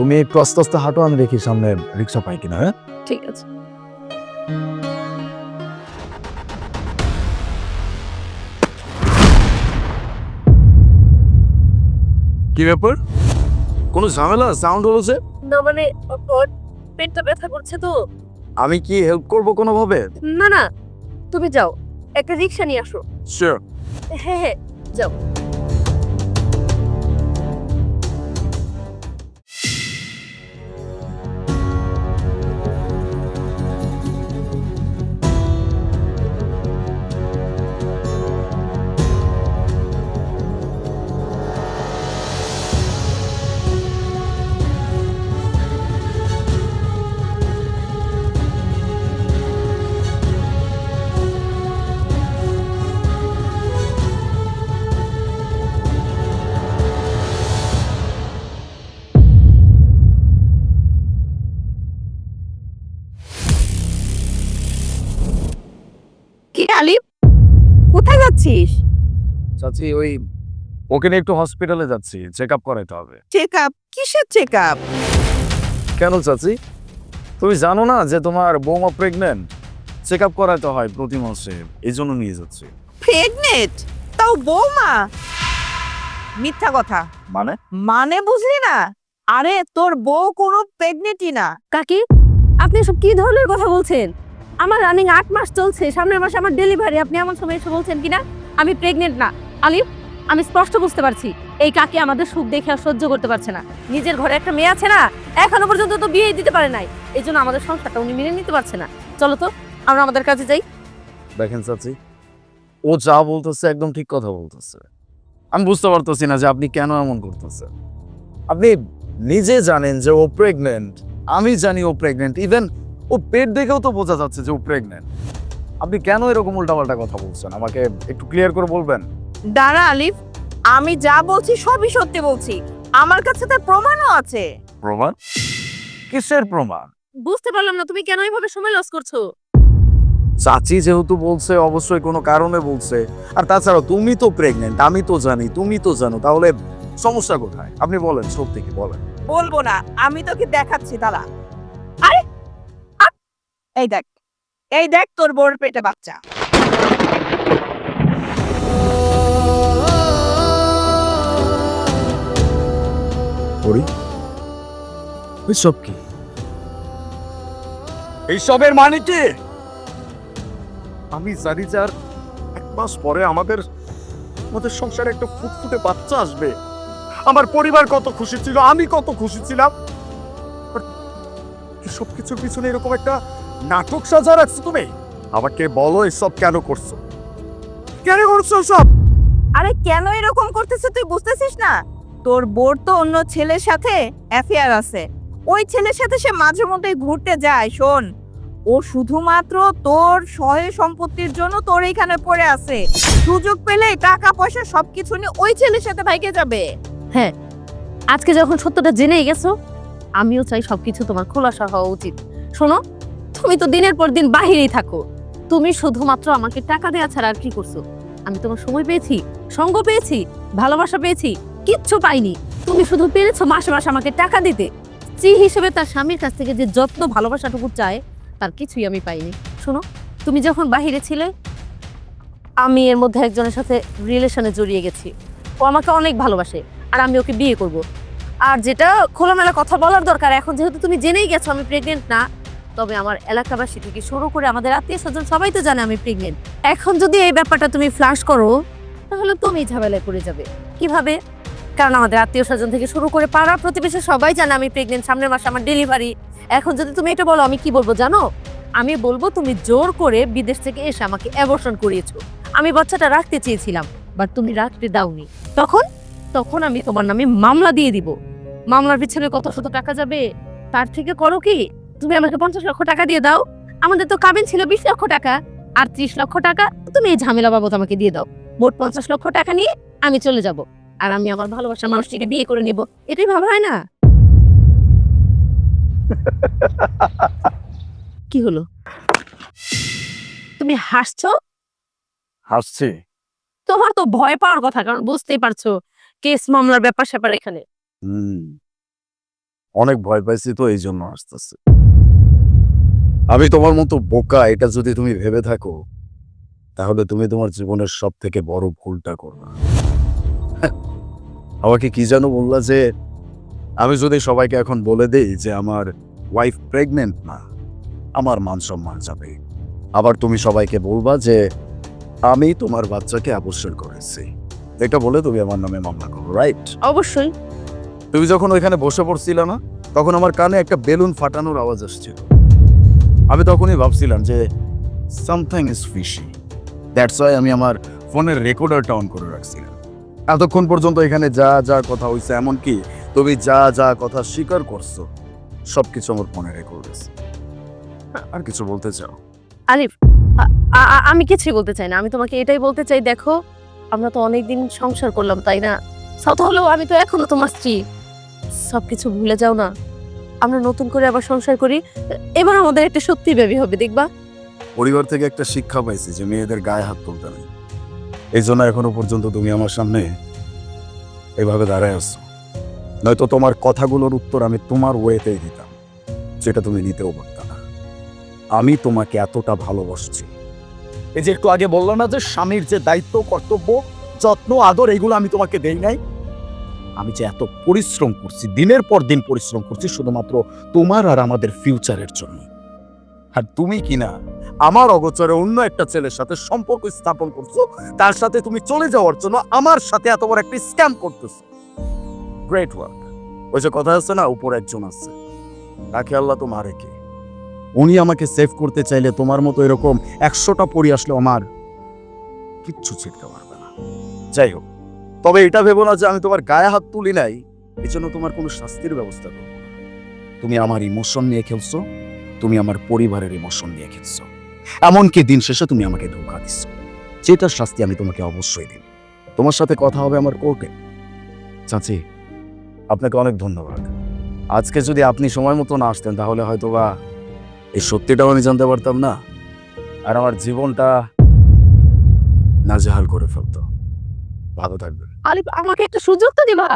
তুমি একটু আস্তে আস্তে হাঁটো আমি দেখি সামনে রিক্সা পাই কিনা হ্যাঁ? ঠিক আছে। কি ব্যাপার? কোনো ঝামেলা? সাউন্ড হলো যে? না মানে ওর পেটটা ব্যথা করছে তো। আমি কি হেল্প করব কোনোভাবে? না না তুমি যাও। একটা রিক্সা নিয়ে আসো। শিওর হ্যাঁ হ্যাঁ যাও। চাচি ওই ওকে নিয়ে একটু হসপিটালে যাচ্ছি চেক আপ করাইতে হবে। চেক আপ কিসের চেক আপ কেন চাচি? তুমি জানো না যে তোমার বৌমা প্রেগনেন্ট চেক আপ করাইতে হয় প্রতি মাসে এই জন্য নিয়ে যাচ্ছি। প্রেগনেন্ট তাও বৌমা? মিথ্যা কথা। মানে? মানে বুঝলি না? আরে তোর বউ কোনো প্রেগনেন্টই না। কাকি আপনি সব কি ধরনের কথা বলছেন? আমার রানিং আট মাস চলছে সামনের মাসে আমার ডেলিভারি আপনি আমার সময় এসে বলছেন কিনা? আমি প্রেগনেন্ট না। আলিফ, আমি স্পষ্ট বুঝতে পারছি, এই কাকে আমাদের সুখ দেখে আর সহ্য করতে পারছে না। নিজের ঘরে একটা মেয়ে আছে না, এখনও পর্যন্ত তো বিয়ে দিতে পারে নাই। এই জন্য আমাদের সংসারটা উনি মেনে নিতে পারছে না। চলো তো, আমরা আমাদের কাছে যাই। দেখেন চাচি, ও যা বলতেছে একদম ঠিক কথা বলতেছে। আমি বুঝতে পারতেছি না যে আপনি কেন এমন করতেছেন। আপনি নিজে জানেন যে ও প্রেগনেন্ট আমি জানি ও প্রেগনেন্ট ইভেন ও পেট দেখেও তো বোঝা যাচ্ছে যে ও প্রেগনেন্ট আপনি কেন এরকম উল্টাপাল্টা কথা বলছেন? আমাকে একটু ক্লিয়ার করে বলবেন? দাঁড়া আলিফ আমি যা বলছি সবই সত্যি বলছি। আমার কাছে তার প্রমাণও আছে। প্রমাণ? কিসের প্রমাণ? বুঝতে পারলাম না তুমি কেন এইভাবে সময় লস করছ? চাচি যেহেতু বলছে অবশ্যই কোনো কারণে বলছে। আর তাছাড়া তুমি তো প্রেগনেন্ট আমি তো জানি তুমি তো জানো তাহলে সমস্যা কোথায়? আপনি বলেন সত্যি কি বলেন? বলব না আমি তোকে দেখাচ্ছি দাঁড়া। আরে এই দেখ এই দেখ তোর বউর পেটে বাচ্চা। সব কি? এইসবের মানে কি? আমি জানি যে আর এক মাস পরে আমাদের আমাদের সংসারে একটা ফুটফুটে বাচ্চা আসবে। আমার পরিবার কত খুশি ছিল আমি কত খুশি ছিলাম। সব কিছুর পিছনে এরকম একটা নাটক সাজা রাখছো তুমি? আমাকে বলো এসব কেন করছ? কেন করছ সব আরে কেন এরকম করতেছে তুই বুঝতেছিস না? তোর বোর তো অন্য ছেলের সাথে অ্যাফেয়ার আছে। ওই ছেলের সাথে সে মাঝে মধ্যে ঘুরতে যায়, শোন। ও শুধুমাত্র তোর সহায় সম্পত্তির জন্য তোর এখানে পড়ে আছে। সুযোগ পেলে টাকা, পয়সা, সবকিছু নিয়ে ওই ছেলের সাথে ভাইকে যাবে। হ্যাঁ আজকে যখন সত্যটা জেনেই গেছো, আমিও চাই সবকিছু তোমার খোলাসা হওয়া উচিত। শোনো, তুমি তো দিনের পর দিন বাহিরেই থাকো। তুমি শুধুমাত্র আমাকে টাকা দেওয়া ছাড়া আর কি করছ? আমি তোমার সময় পেয়েছি, সঙ্গ পেয়েছি, ভালোবাসা পেয়েছি, কিচ্ছু পাইনি। তুমি শুধু পেরেছ মাসে মাসে আমাকে টাকা দিতে। স্ত্রী হিসেবে তার স্বামীর কাছ থেকে যে যত্ন, ভালোবাসাটুকু চায়, তার কিছুই আমি পাইনি। শোনো, তুমি যখন বাহিরে ছিলে, আমি এর মধ্যে একজনের সাথে রিলেশনে জড়িয়ে গেছি। ও আমাকে অনেক ভালোবাসে, আর আমি ওকে বিয়ে করব। আর যেটা খোলামেলা কথা বলার দরকার, এখন যেহেতু তুমি জেনেই গেছো আমি প্রেগনেন্ট না, তবে আমার এলাকাবাসী থেকে শুরু করে আমাদের আত্মীয় স্বজন সবাই তো জানে আমি প্রেগনেন্ট এখন যদি এই ব্যাপারটা তুমি ফ্লাশ করো, তাহলে তুমি ঝামেলায় পড়ে যাবে। কীভাবে? কারণ আমাদের আত্মীয় স্বজন থেকে শুরু করে পাড়ার প্রতিবেশী সবাই জানে আমি প্রেগনেন্ট সামনের মাসে আমার ডেলিভারি এখন যদি তুমি এটা বলো, আমি কি বলব জানো? আমি বলব তুমি জোর করে বিদেশ থেকে এসে আমাকে অ্যাবর্শন করিয়েছো। আমি বাচ্চাটা রাখতে চেয়েছিলাম বাট তুমি রাখতে দাওনি। তখন তখন আমি তোমার নামে মামলা দিয়ে দিব। মামলার পিছনে কত শত টাকা যাবে? তার থেকে করো কি? তুমি আমাকে পঞ্চাশ লক্ষ টাকা দিয়ে দাও। আমাদের তো কাবিন ছিল বিশ লক্ষ টাকা, আর ত্রিশ লক্ষ টাকা তুমি এই ঝামেলা বাবদ আমাকে দিয়ে দাও। মোট পঞ্চাশ লক্ষ টাকা নিয়ে আমি চলে যাব। আর আমি আমার ভালোবাসার মানুষটিকে বিয়ে করে নিব। এটাই ভাবা হয় না? কি হলো? তুমি হাসছো? হাসছি। তোমার তো ভয় পাওয়ার কথা কারণ বুঝতেই পারছ কেস মামলার ব্যাপার স্যাপার এখানে। হুম। অনেক ভয় পাইছি তো এই জন্য আসতেছে আমি তোমার মতো বোকা এটা যদি তুমি ভেবে থাকো তাহলে তুমি তোমার জীবনের সব থেকে বড় ভুলটা করবে আমাকে কি যেন বললা যে আমি যদি সবাইকে এখন বলে দিই যে আমার ওয়াইফ প্রেগনেন্ট না আমার মান সম্মান যাবে। আবার তুমি সবাইকে বলবা যে আমি তোমার বাচ্চাকে অবসর করেছি। এটা বলে তুমি আমার নামে মামলা করো রাইট অবশ্যই। তুমি যখন ওইখানে বসে পড়ছিলে না তখন আমার কানে একটা বেলুন ফাটানোর আওয়াজ আসছিল। আমি তখনই ভাবছিলাম যে something is fishy that's why আমি আমার ফোনের রেকর্ডারটা অন করে রাখছিলাম। এতক্ষণ পর্যন্ত এখানে যা যা কথা হয়েছে এমনকি তুমি যা যা কথা স্বীকার করছ সব কিছু আমার মনে আছে আর কিছু বলতে চাও? আলিফ আমি কিছুই বলতে চাই না। আমি তোমাকে এটাই বলতে চাই দেখো আমরা তো অনেকদিন সংসার করলাম তাই না? হলেও আমি তো এখনও তোমার স্ত্রী। সবকিছু ভুলে যাও না। আমরা নতুন করে আবার সংসার করি। এবার আমাদের একটা সত্যি বেবি হবে দেখবা? পরিবার থেকে একটা শিক্ষা পাইছি যে মেয়েদের গায়ে হাত তুলতে নেই এই জন্য এখনও পর্যন্ত তুমি আমার সামনে এভাবে দাঁড়ায় আসছো নয়তো তোমার কথাগুলোর উত্তর আমি তোমার ওয়েতেই দিতাম যেটা তুমি নিতেও পারতা না। আমি তোমাকে এতটা ভালোবাসছি। এই যে একটু আগে বললাম না যে স্বামীর যে দায়িত্ব, কর্তব্য, যত্ন, আদর, এগুলো আমি তোমাকে দেই নাই। আমি যে এত পরিশ্রম করছি, দিনের পর দিন পরিশ্রম করছি, শুধুমাত্র তোমার আর আমাদের ফিউচারের জন্য। আর তুমি কিনা আমার অগোচরে অন্য একটা ছেলের সাথে সম্পর্ক স্থাপন করছ, তার সাথে তুমি চলে যাওয়ার জন্য আমার সাথে এত বড় একটা স্ক্যাম করতেছো। গ্রেট ওয়ার্ক ওই যে কথা আছে না, উপর একজন আছে। তাকে আল্লাহ তো মারে কে উনি আমাকে সেভ করতে চাইলে তোমার মতো এরকম একশোটা পড়ি আসলে আমার কিচ্ছু ছিটতে পারবে না। যাই হোক, তবে এটা ভেবো না যে আমি তোমার গায়ে হাত তুলি নাই এই জন্য তোমার কোনো শাস্তির ব্যবস্থা করব তুমি আমার ইমোশন নিয়ে খেলছো তুমি আমার পরিবারের ইমোশন নিয়ে খেলছো। এমনকি দিন শেষে তুমি আমাকে ধোকা দিচ্ছ যেটার শাস্তি আমি তোমাকে অবশ্যই দিই তোমার সাথে কথা হবে আমার কোর্টে। চাচি, আপনাকে অনেক ধন্যবাদ। আজকে যদি আপনি সময় মতো না আসতেন, তাহলে হয়তো বা এই সত্যিটাও আমি জানতে পারতাম না। আর আমার জীবনটা নাজেহাল করে ফেলতো। ভালো থাকবে আলিফ, আমাকে একটা সুযোগ তো দিবা।